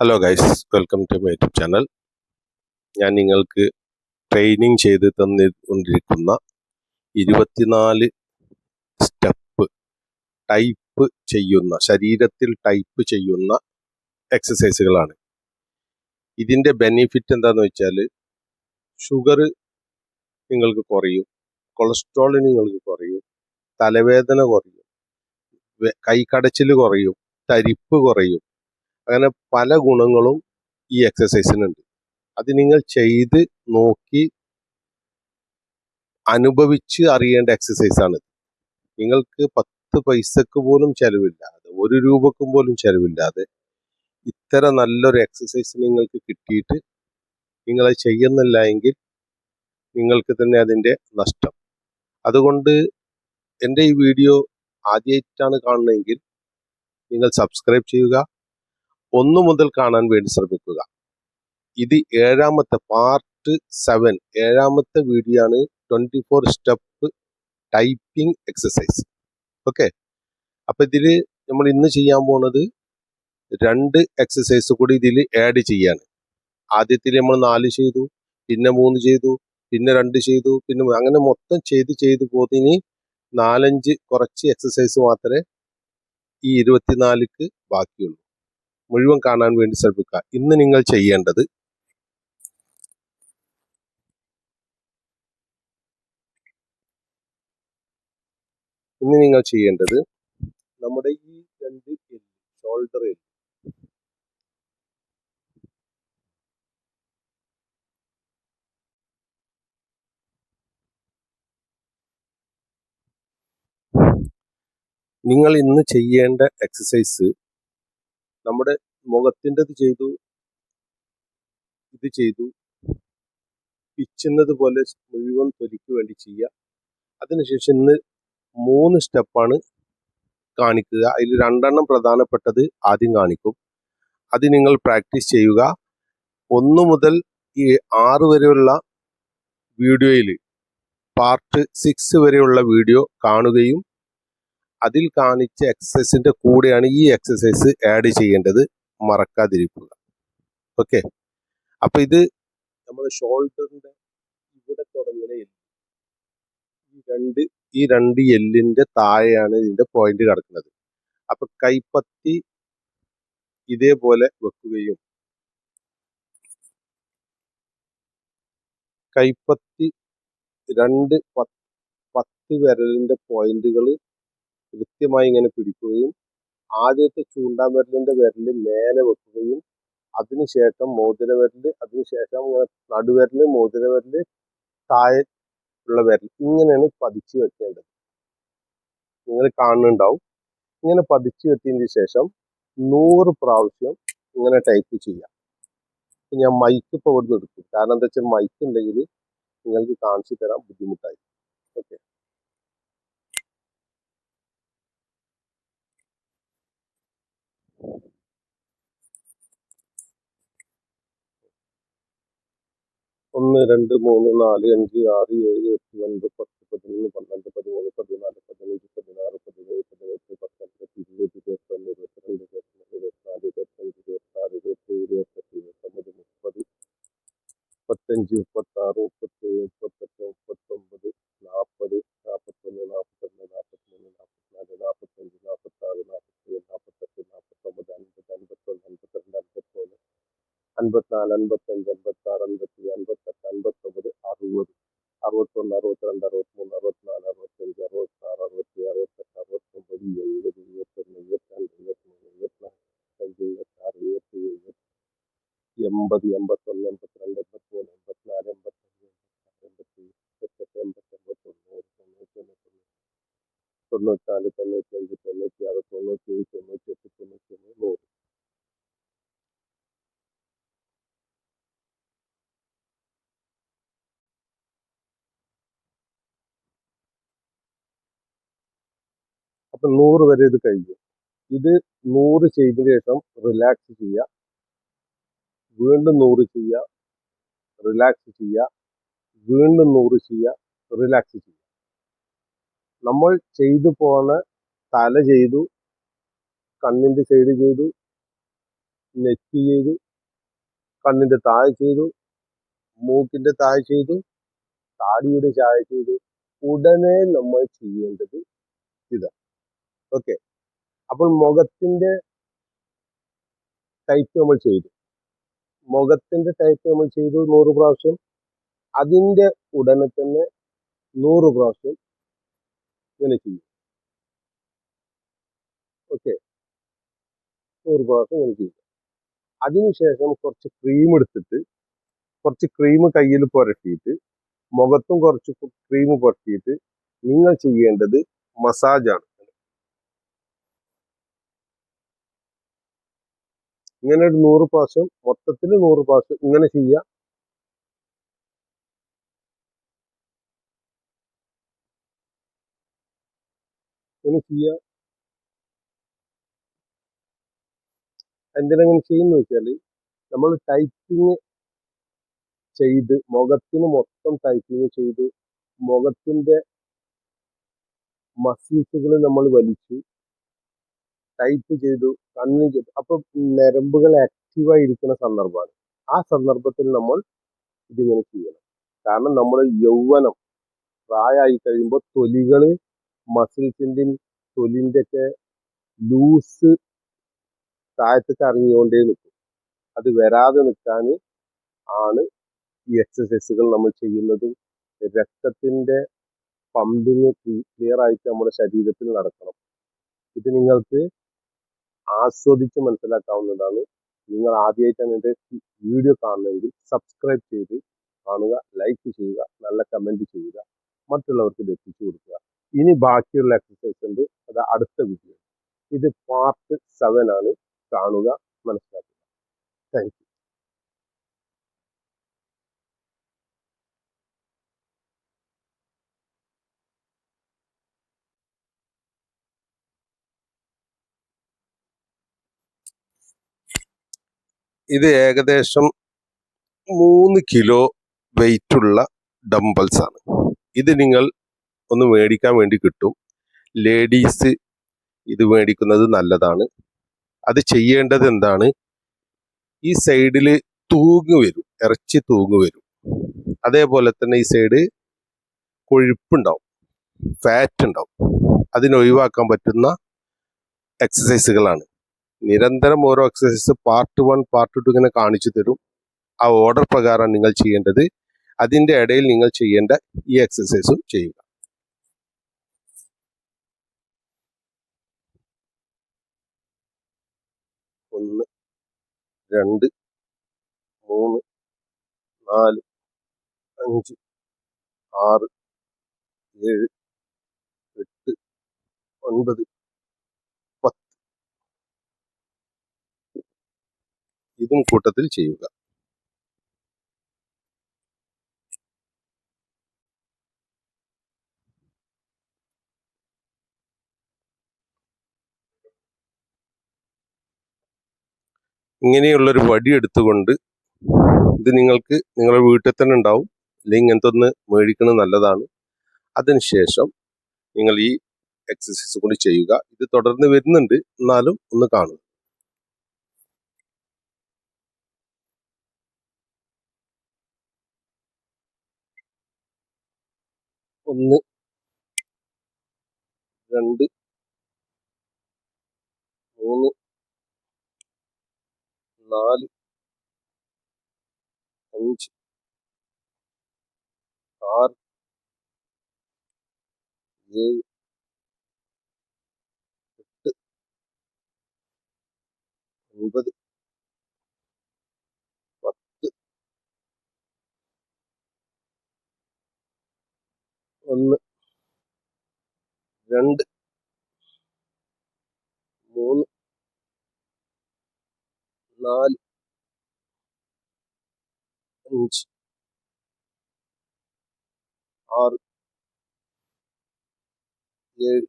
Hello guys welcome to my YouTube channel ഞാൻ നിങ്ങൾക്ക് training ചെയ്ത് തന്നുകൊണ്ടിരിക്കുന്ന ഇരുപത്തിനാല് സ്റ്റെപ്പ് ടൈപ്പ് ചെയ്യുന്ന ശരീരത്തിൽ ടൈപ്പ് ചെയ്യുന്ന എക്സസൈസുകളാണ് ഇതിന്റെ ബെനിഫിറ്റ് എന്താണെന്ന് വെച്ചാൽ ഷുഗർ നിങ്ങൾക്ക് കുറയും കൊളസ്ട്രോൾ നിങ്ങൾക്ക് കുറയും തലവേദന കുറയും കൈക്കടച്ചിൽ കുറയും തരിപ്പ് കുറയും. അങ്ങനെ പല ഗുണങ്ങളും ഈ എക്സസൈസിനുണ്ട് അത് നിങ്ങൾ ചെയ്ത് നോക്കി അനുഭവിച്ച് അറിയേണ്ട എക്സസൈസാണ് നിങ്ങൾക്ക് പത്ത് പൈസക്ക് പോലും ചെലവില്ലാതെ ഒരു രൂപക്കും പോലും ചെലവില്ലാതെ ഇത്ര നല്ലൊരു എക്സസൈസ് നിങ്ങൾക്ക് കിട്ടിയിട്ട് നിങ്ങൾ അത് ചെയ്യുന്നില്ല എങ്കിൽ നിങ്ങൾക്ക് തന്നെ അതിന്റെ നഷ്ടം. അതുകൊണ്ട് എന്റെ ഈ വീഡിയോ ആദ്യമായിട്ടാണ് കാണുന്നതെങ്കിൽ നിങ്ങൾ സബ്സ്ക്രൈബ് ചെയ്യുക ഒന്നു മുതൽ കാണാൻ വേണ്ടി ശ്രമിക്കുക. ഇത് ഏഴാമത്തെ പാർട്ട് സെവൻ. ഏഴാമത്തെ വീഡിയോ ആണ് twenty four step typing exercise okay അപ്പൊ ഇതിൽ നമ്മൾ ഇന്ന് ചെയ്യാൻ പോണത് രണ്ട് എക്സസൈസ് കൂടി ഇതിൽ ആഡ് ചെയ്യാണ്. ആദ്യത്തിൽ നമ്മൾ നാല് ചെയ്തു പിന്നെ മൂന്ന് ചെയ്തു പിന്നെ രണ്ട് ചെയ്തു പിന്നെ അങ്ങനെ മൊത്തം ചെയ്ത് ചെയ്ത് പോതിനി നാലഞ്ച് കുറച്ച് എക്സസൈസ് മാത്രമേ ഈ ഇരുപത്തിനാലിക്ക് ബാക്കിയുള്ളൂ. മുഴുവൻ കാണാൻ വേണ്ടി ശ്രമിക്കുക. ഇന്ന് നിങ്ങൾ ചെയ്യേണ്ടത് ഇന്ന് നിങ്ങൾ ചെയ്യേണ്ടത് നമ്മുടെ ഈ രണ്ട് ഷോൾഡർ നിങ്ങൾ ഇന്ന് ചെയ്യേണ്ട എക്സസൈസ് നമ്മുടെ മുഖത്തിന്റെത് ചെയ്തു ഇത് ചെയ്തു പിച്ചുന്നത് പോലെ മുഴുവൻ തൊലിക്ക് വേണ്ടി ചെയ്യുക. അതിനുശേഷം ഇന്ന് മൂന്ന് സ്റ്റെപ്പാണ് കാണിക്കുക. അതിൽ രണ്ടെണ്ണം പ്രധാനപ്പെട്ടത് ആദ്യം കാണിക്കും. അത് നിങ്ങൾ പ്രാക്ടീസ് ചെയ്യുക. ഒന്ന് മുതൽ ഈ ആറ് വരെയുള്ള വീഡിയോയിൽ പാർട്ട് സിക്സ് വരെയുള്ള വീഡിയോ കാണുകയും അതിൽ കാണിച്ച എക്സസൈസിന്റെ കൂടെയാണ് ഈ എക്സസൈസ് ആഡ് ചെയ്യേണ്ടത്. മറക്കാതിരിക്കുക. ഓക്കെ അപ്പൊ ഇത് നമ്മൾ ഷോൾഡറിന്റെ ഇവിടെ തുടങ്ങുന്ന എല്ല് ഈ രണ്ട് ഈ രണ്ട് എല്ലിന്റെ താഴെയാണ് ഇതിന്റെ പോയിന്റ് കിടക്കുന്നത്. അപ്പൊ കൈപ്പത്തി ഇതേപോലെ വെക്കുകയും കൈപ്പത്തി രണ്ട് പത്ത് പത്ത് വിരലിന്റെ പോയിന്റുകൾ കൃത്യമായി ഇങ്ങനെ പിടിക്കുകയും ആദ്യത്തെ ചൂണ്ടാൻ വിരലിന്റെ വിരൽ മേലെ വെക്കുകയും അതിനുശേഷം മോതിര വിരൽ അതിനുശേഷം ഇങ്ങനെ നടുവിരൽ മോതിര വിരൽ താഴെ ഉള്ള വിരൽ ഇങ്ങനെയാണ് പതിച്ചു വെക്കേണ്ടത്. നിങ്ങൾ കാണുന്നുണ്ടാവും. ഇങ്ങനെ പതിച്ചു വെച്ചതിന് ശേഷം നൂറ് പ്രാവശ്യം ഇങ്ങനെ ടൈപ്പ് ചെയ്യാം. ഞാൻ മൈക്ക് ഇപ്പോൾ ഇവിടെ എടുക്കും. കാരണം എന്താ വെച്ചാൽ മൈക്ക് ഉണ്ടെങ്കിൽ നിങ്ങൾക്ക് കാണിച്ചു തരാൻ ബുദ്ധിമുട്ടായി ഓക്കെ ഒന്ന് രണ്ട് മൂന്ന് നാല് അഞ്ച് ആറ് ഏഴ് എട്ട് ഒൻപത് പത്ത് പതിനൊന്ന് പന്ത്രണ്ട് പതിമൂന്ന് പതിനാല് പതിനഞ്ച് പതിനാറ് പതിനേഴ് പതിനെട്ട് പത്തൊൻപത് ഇരുപത് ഇരുപത്തൊന്ന് ഇരുപത്തിരണ്ട് ഇരുപത്തിമൂന്ന് ഇരുപത്തിനാല് ഇരുപത്തഞ്ച് ഇരുപത്താറ് ഇരുപത്തേഴ് ഇരുപത്തെട്ട് ഇരുപത്തൊമ്പത് മുപ്പത് മുപ്പത്തഞ്ച് அன்பத்தினாலு அன்பத்தஞ்சு அன்பத்தாறு அன்பத்தி அன்பத்தெட்டு அன்பத்தொம்பது அறுபது. அறுபத்தொன்று அறுபத்தி ரெண்டு அறுபத்தி மூணு அறுபத்தி நாலு அறுபத்தஞ்சு அறுபத்தாறு அறுபத்தி அறுபத்தெட்டு அறுபத்தொம்பது எழுபது இருபத்தொன்று இருபத்தி ரெண்டு இருபத்தி மூணு இருபத்தி நாலு இருபத்தஞ்சு இருபத்தாறு இருபத்தி ஏழு எண்பது எண்பத்தொன்று எண்பத்தி ரெண்டு எண்பத்தி மூணு எண்பத்தி நாலு எண்பத்தஞ்சு எண்பத்தி எண்பத்தெட்டு எண்பத்தி ஒன்பத்தொன்று தொண்ணூற்றி ஒன்று தொண்ணூற்றி நாலு தொண்ணூற்றி அஞ்சு தொண்ணூற்றி ஆறு தொண்ணூற்றி ஏழு தொண்ணூற்றி எட்டு தொண்ணூற்றி ஒன்று நூறு. അപ്പൊ നൂറ് വരെ ഇത് കഴിയും ഇത് നൂറ് ചെയ്ത ശേഷം റിലാക്സ് ചെയ്യുക. വീണ്ടും നൂറ് ചെയ്യുക. റിലാക്സ് ചെയ്യുക. വീണ്ടും നൂറ് ചെയ്യുക. റിലാക്സ് ചെയ്യുക. നമ്മൾ ചെയ്തു പോണ തല ചെയ്തു കണ്ണിന്റെ സൈഡ് ചെയ്തു നെറ്റ് ചെയ്തു കണ്ണിന്റെ താഴെ ചെയ്തു മൂക്കിന്റെ താഴെ ചെയ്തു താടിയുടെ ചായ ചെയ്തു. ഉടനെ നമ്മൾ ചെയ്യേണ്ടത് ഇതാണ് ഓക്കെ അപ്പോൾ മുഖത്തിന്റെ ടൈപ്പ് നമ്മൾ ചെയ്തു. മുഖത്തിന്റെ ടൈപ്പ് നമ്മൾ ചെയ്തു നൂറ് പ്രാവശ്യം. അതിന്റെ ഉടനെ തന്നെ നൂറ് പ്രാവശ്യം ഇങ്ങനെ ചെയ്യും. ഓക്കെ നൂറ് പ്രാവശ്യം ഇങ്ങനെ ചെയ്യും. അതിനുശേഷം കുറച്ച് ക്രീം എടുത്തിട്ട് കുറച്ച് ക്രീം കയ്യിൽ പുരട്ടിയിട്ട് മുഖത്തും കുറച്ച് ക്രീം പുരട്ടിയിട്ട് നിങ്ങൾ ചെയ്യേണ്ടത് മസാജാണ് ഇങ്ങനെ ഒരു നൂറ് പ്രാവശ്യം മൊത്തത്തിൽ നൂറ് പ്രാവശ്യം ഇങ്ങനെ ചെയ്യുക ഇങ്ങനെ ചെയ്യുക എന്തിനങ്ങനെ ചെയ്യുന്ന വെച്ചാൽ നമ്മൾ ടൈപ്പിങ് ചെയ്ത് മുഖത്തിന് മൊത്തം ടൈപ്പിങ് ചെയ്തു മുഖത്തിന്റെ മസിൽസുകൾ നമ്മൾ വലിച്ചു ടൈപ്പ് ചെയ്തു കണ്ണി ചെയ്തു. അപ്പൊ നരമ്പുകൾ ആക്റ്റീവായി ഇരിക്കുന്ന സന്ദർഭമാണ്. ആ സന്ദർഭത്തിൽ നമ്മൾ ഇതിങ്ങനെ ചെയ്യണം. കാരണം നമ്മൾ യൗവനം പ്രായമായി കഴിയുമ്പോൾ തൊലികൾ മസിൽസിന്റെയും തൊലിന്റെ ഒക്കെ ലൂസ് താഴത്തേക്ക് ഇറങ്ങിക്കൊണ്ടേ നിൽക്കും. അത് വരാതെ നിൽക്കാൻ ആണ് ഈ എക്സസൈസുകൾ നമ്മൾ ചെയ്യുന്നതും രക്തത്തിന്റെ പമ്പിങ് ക്ലിയർ ആയിട്ട് നമ്മുടെ ശരീരത്തിൽ നടക്കണം. ഇത് നിങ്ങൾക്ക് ആസ്വദിച്ച് മനസ്സിലാക്കാവുന്നതാണ്. നിങ്ങൾ ആദ്യമായിട്ടാണ് എന്റെ വീഡിയോ കാണുന്നതെങ്കിൽ സബ്സ്ക്രൈബ് ചെയ്ത് കാണുക ലൈക്ക് ചെയ്യുക നല്ല കമന്റ് ചെയ്യുക മറ്റുള്ളവർക്ക് ഇത് എത്തിച്ചു കൊടുക്കുക. ഇനി ബാക്കിയുള്ള എക്സസൈസ് ഉണ്ട്. അത് അടുത്ത വീഡിയോ ഇത് പാർട്ട് സെവൻ ആണ്. കാണുക മനസ്സിലാക്കുക. താങ്ക് ഇത് ഏകദേശം മൂന്ന് കിലോ വെയിറ്റ് ഉള്ള ഡംബൽസ് ആണ് ഇത് നിങ്ങൾ ഒന്ന് മേടിക്കാൻ വേണ്ടി കിട്ടും. ലേഡീസ് ഇത് മേടിക്കുന്നത് നല്ലതാണ്. അത് ചെയ്യേണ്ടത് എന്താണ്? ഈ സൈഡിൽ തൂങ്ങി വരും. ഇറച്ചി തൂങ്ങി വരും. അതേപോലെ തന്നെ ഈ സൈഡ് കൊഴുപ്പുണ്ടാവും. ഫാറ്റ് ഉണ്ടാവും. അതിനൊഴിവാക്കാൻ പറ്റുന്ന എക്സസൈസുകളാണ് നിരന്തരം ഓരോ exercise part one part two ഇങ്ങനെ കാണിച്ചു തരും. ആ ഓർഡർ പ്രകാരം നിങ്ങൾ ചെയ്യേണ്ടത് അതിന്റെ ഇടയിൽ നിങ്ങൾ ചെയ്യേണ്ട ഈ എക്സസൈസും ചെയ്യുക. ഒന്ന് രണ്ട് മൂന്ന് നാല് അഞ്ച് ആറ് ഏഴ് എട്ട് ഒൻപത് ഇതും കൂട്ടത്തിൽ ചെയ്യുക. ഇങ്ങനെയുള്ളൊരു വടി എടുത്തുകൊണ്ട് ഇത് നിങ്ങൾക്ക് നിങ്ങളുടെ വീട്ടിൽ തന്നെ ഉണ്ടാവും. അല്ലെങ്കിൽ ഇങ്ങനത്തെ ഒന്ന് മേടിക്കുന്നത് നല്ലതാണ്. അതിനുശേഷം നിങ്ങൾ ഈ എക്സസൈസ് കൂടി ചെയ്യുക. ഇത് തുടർന്ന് വരുന്നുണ്ട്. എന്നാലും ഒന്ന് കാണുക. ഒന്ന്. രണ്ട്. മൂന്ന്. നാല്. അഞ്ച്. ആറ്. ഏഴ്. എട്ട്. ഒൻപത്. ഒന്ന് രണ്ട് മൂന്ന് നാല് അഞ്ച് ആറ് ഏഴ്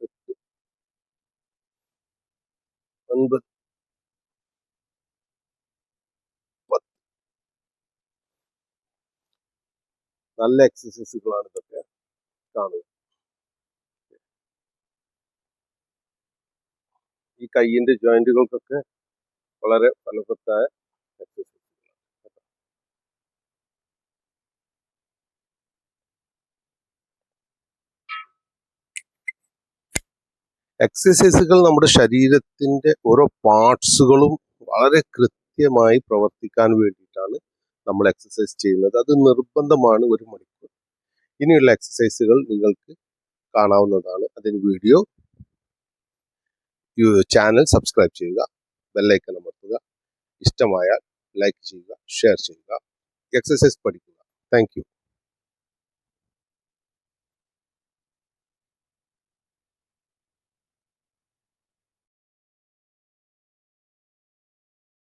എട്ട് ഒൻപത് നല്ല എക്സസൈസുകളാണ് ഇതൊക്കെ കാണുക. ഈ കൈയിന്റെ ജോയിന്റുകൾക്കൊക്കെ വളരെ ഫലവത്തായ എക്സസൈസ് എക്സസൈസുകൾ നമ്മുടെ ശരീരത്തിന്റെ ഓരോ പാർട്സുകളും വളരെ കൃത്യമായി പ്രവർത്തിക്കാൻ വേണ്ടിയിട്ടാണ് നമ്മൾ എക്സസൈസ് ചെയ്യുന്നത്. അത് നിർബന്ധമാണ് ഒരു മണിക്കൂർ. ഇനിയുള്ള എക്സസൈസുകൾ നിങ്ങൾക്ക് കാണാവുന്നതാണ് അതിന് വീഡിയോ ചാനൽ സബ്സ്ക്രൈബ് ചെയ്യുക. ബെല്ലൈക്കൺ അമർത്തുക. ഇഷ്ടമായാൽ ലൈക്ക് ചെയ്യുക ഷെയർ ചെയ്യുക. എക്സസൈസ് പഠിക്കുക. താങ്ക്